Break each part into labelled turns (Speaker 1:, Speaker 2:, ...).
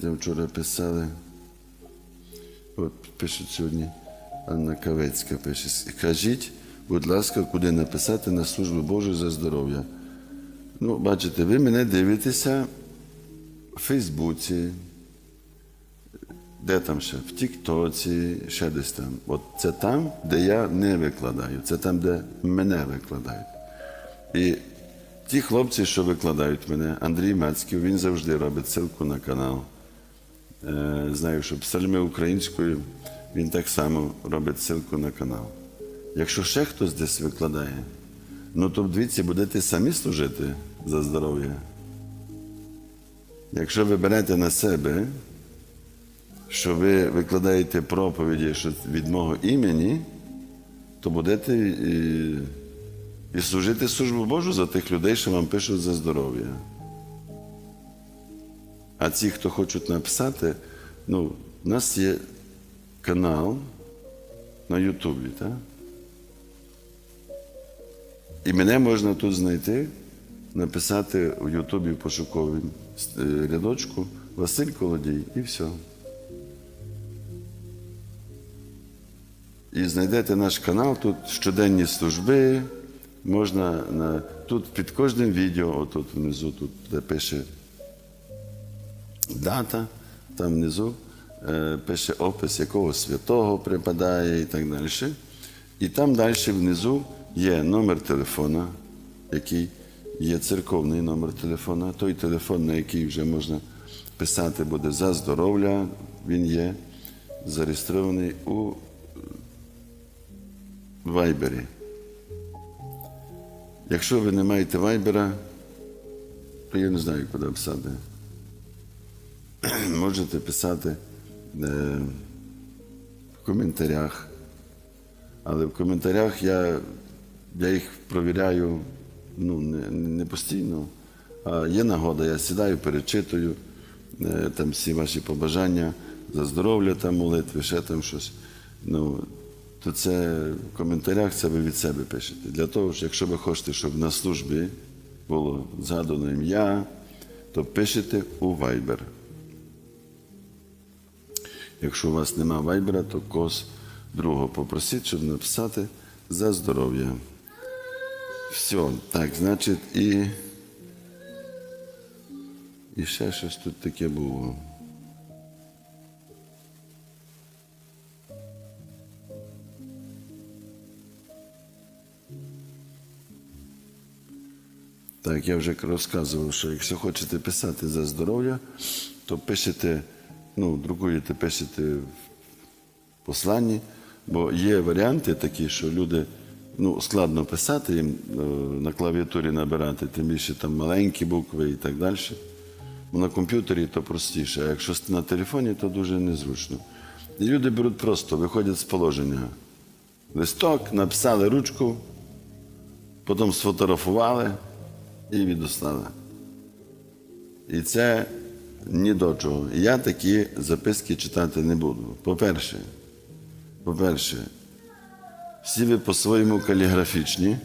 Speaker 1: Знаєте, вчора писали, от пишуть сьогодні, Анна Кавецька пише, кажіть, будь ласка, куди написати на службу Божу за здоров'я. Ну, бачите, ви мене дивитеся в Фейсбуці, де там ще? В Тіктоці, ще десь там. От це там, де я не викладаю, це там, де мене викладають. І ті хлопці, що викладають мене, Андрій Мацьків, він завжди робить ссылку на канал. Е, Знаю, що псальми українською він так само робить ссылку на канал. Якщо ще хтось десь викладає, ну то дивіться, будете самі служити за здоров'я. Якщо ви берете на себе, що ви викладаєте проповіді від мого імені, то будете і, і служити службу Божу за тих людей, що вам пишуть за здоров'я. А ті, хто хочуть написати, ну, у нас є канал на Ютубі, так? І мене можна тут знайти, написати у Ютубі в е, рядочку Василь Колодій і все. І знайдете наш канал, тут щоденні служби. Можна на, тут під кожним відео, отут внизу, тут де пише дата, там внизу е, пише опис якого святого припадає і так далі. І там далі внизу є номер телефона, який є церковний номер телефона, той телефон, на який вже можна писати буде за здоров'я, він є зареєстрований у Вайбері. Якщо ви не маєте вайбера, то я не знаю, куди писати. Можете писати е, в коментарях. Але в коментарях я, я їх провіряю ну, не, не постійно. А є нагода, я сідаю, перечитую е, там всі ваші побажання за здоров'я, там молитви, ще там щось. Ну, то це в коментарях це ви від себе пишете. Для того, що якщо ви хочете, щоб на службі було згадано ім'я, то пишете у Viber. Якщо у вас нема вайбера, то когось другого попросіть, щоб написати за здоров'я. Все, так, значить, і, і ще щось тут таке було. Так, я вже розказував, що якщо хочете писати за здоров'я, то пишете, ну, друкуєте, пишете в посланні, бо є варіанти такі, що люди ну, складно писати їм е, на клавіатурі набирати, тим більше там маленькі букви і так далі. На комп'ютері то простіше, а якщо на телефоні, то дуже незручно. І люди беруть просто, виходять з положення. Листок, написали ручку, потім сфотографували і відослали. І це ні до чого. Я такі записки читати не буду. По-перше, по-перше, всі ви по-своєму каліграфічні,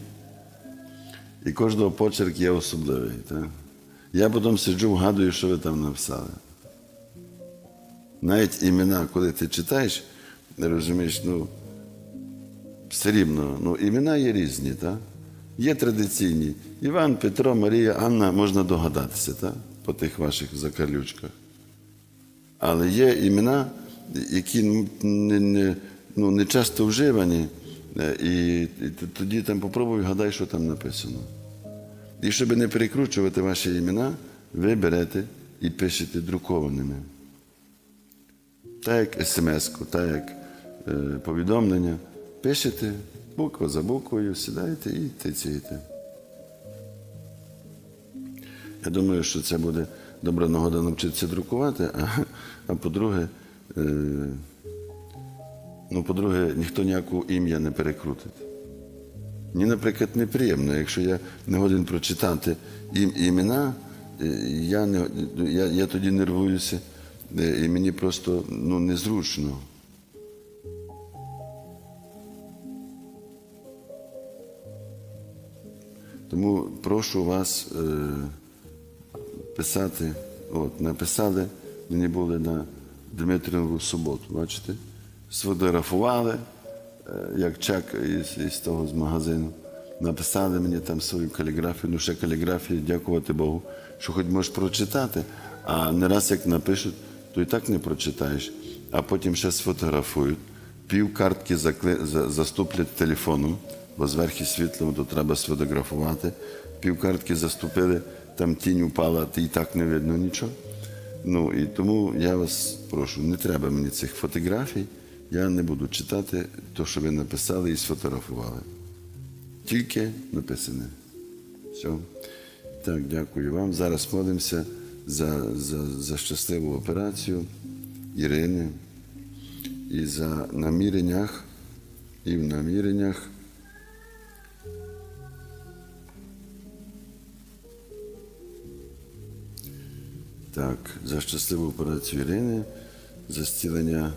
Speaker 1: і кожного почерк є особливий. Так? Я потім сиджу, вгадую, що ви там написали. Навіть імена, коли ти читаєш, розумієш, ну, все рівно, ну, імена є різні, так? Є традиційні. Іван, Петро, Марія, Анна, можна догадатися, так? По тих ваших закарлючках. Але є імена, які не, не, ну, не часто вживані, е, і, і тоді там попробуй гадай, що там написано. І щоб не перекручувати ваші імена, ви берете і пишете друкованими. Так як смс-ку, так як е, повідомлення. Пишете буква за буквою, сідаєте і тицяєте. Я думаю, що це буде добра нагода навчитися друкувати, а, а по-друге, е, ну, по-друге, ніхто ніяку ім'я не перекрутить. Мені, наприклад, неприємно, якщо я не годен прочитати ім, імена, е, я, не, я, я тоді нервуюся, е, і мені просто ну, незручно. Тому прошу вас е, писати, от, написали Мені були на Дмитріву суботу, бачите? Сфотографували, е, як чек із, із того з магазину. Написали мені там свою каліграфію, ну ще каліграфію, дякувати Богу, що хоч можеш прочитати, а не раз як напишуть, то і так не прочитаєш, а потім ще сфотографують. Пів картки закли... за- заступлять телефоном, бо зверху світло, то треба сфотографувати. Пів картки заступили, там тінь упала, і так не видно нічого. Ну і тому я вас прошу, не треба мені цих фотографій. Я не буду читати те, що ви написали і сфотографували. Тільки написане. Все. Так, дякую вам. Зараз молимося за, за, за щасливу операцію Ірини і за наміреннях, і в наміреннях. Так, за щасливу операцію Ірини, за зцілення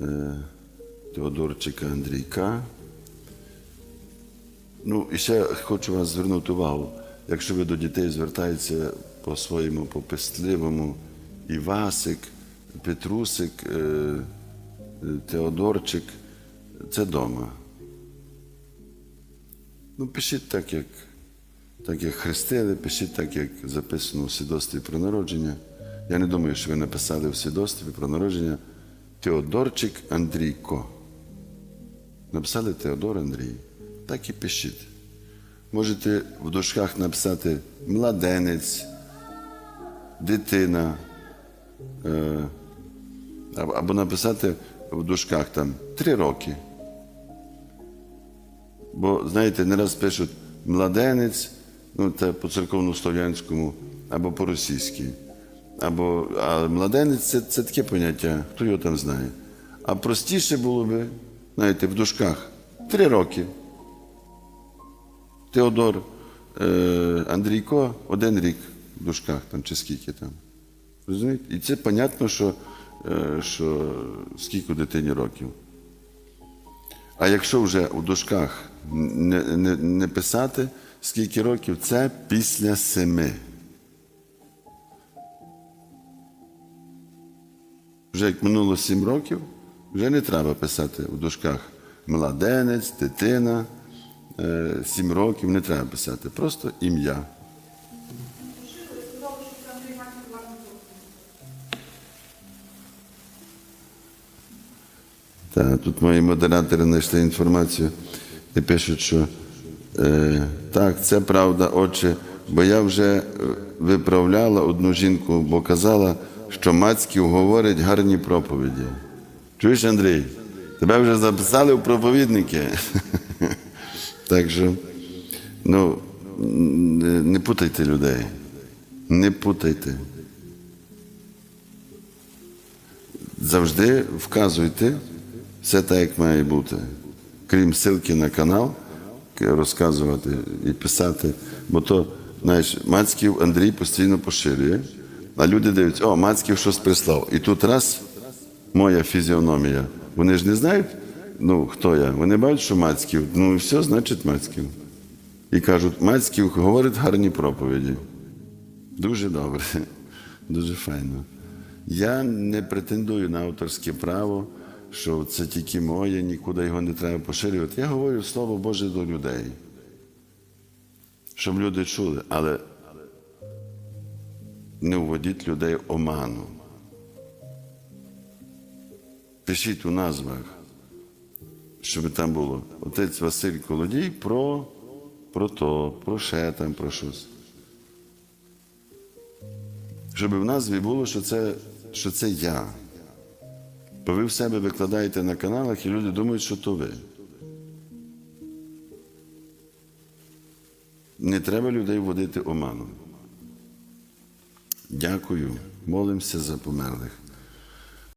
Speaker 1: е, Теодорчика Андрійка. Ну, і ще хочу вас звернути увагу. Якщо ви до дітей звертаєтеся по своєму попестливому Івасик, Петрусик, е, Теодорчик, це дома. Ну, пишіть так, як, так, як хрестили, пишіть так, як записано у свідоцтві про народження. Я не думаю, що ви написали у свідоцтві про народження Теодорчик Андрійко. Написали Теодор Андрій. Так і пишіть. Можете в дужках написати младенець, дитина. Е, або- написати в дужках там три роки. Бо, знаєте, не раз пишуть младенець, ну це по церковно-слов'янському, або по-російськи. Або, а младенець це, це таке поняття, хто його там знає. А простіше було би, знаєте, в дужках три роки. Теодор е, Андрійко один рік в дужках там, чи скільки там. Розумієте? І це понятно, що, е, що скільки дитині років. А якщо вже у дужках не, не, не писати, скільки років, це після семи. Вже як минуло сім років, вже не треба писати у дужках младенець, дитина, е, сім років, не треба писати. Просто ім'я. Так, тут мої модератори знайшли інформацію і пишуть, що так, це правда, отче, бо я вже е, виправляла одну жінку, бо казала, що Мацьків говорить гарні проповіді. Чуєш, Андрій? Тебе вже записали в проповідники. так що, ну, не, путайте людей. Не путайте. завжди вказуйте все так, як має бути. Крім ссылки на канал, розказувати і писати. Бо то, знаєш, Мацьків Андрій постійно поширює, а люди дивляться, о, Мацьків щось прислав. І тут раз моя фізіономія. Вони ж не знають, ну, хто я. Вони бачать, що Мацьків. Ну все, значить Мацьків. І кажуть, Мацьків говорить гарні проповіді. Дуже добре, дуже файно. Я не претендую на авторське право, що це тільки моє, нікуди його не треба поширювати. Я говорю Слово Боже до людей, щоб люди чули, але не вводіть людей в оману. Пишіть у назвах, щоб там було отець Василь Колодій про, про то, про ще там, про щось щоб в назві було, що це, що це я. Бо ви в себе викладаєте на каналах, і люди думають, що то ви. Не треба людей вводити оманом. Дякую. Молимося за померлих.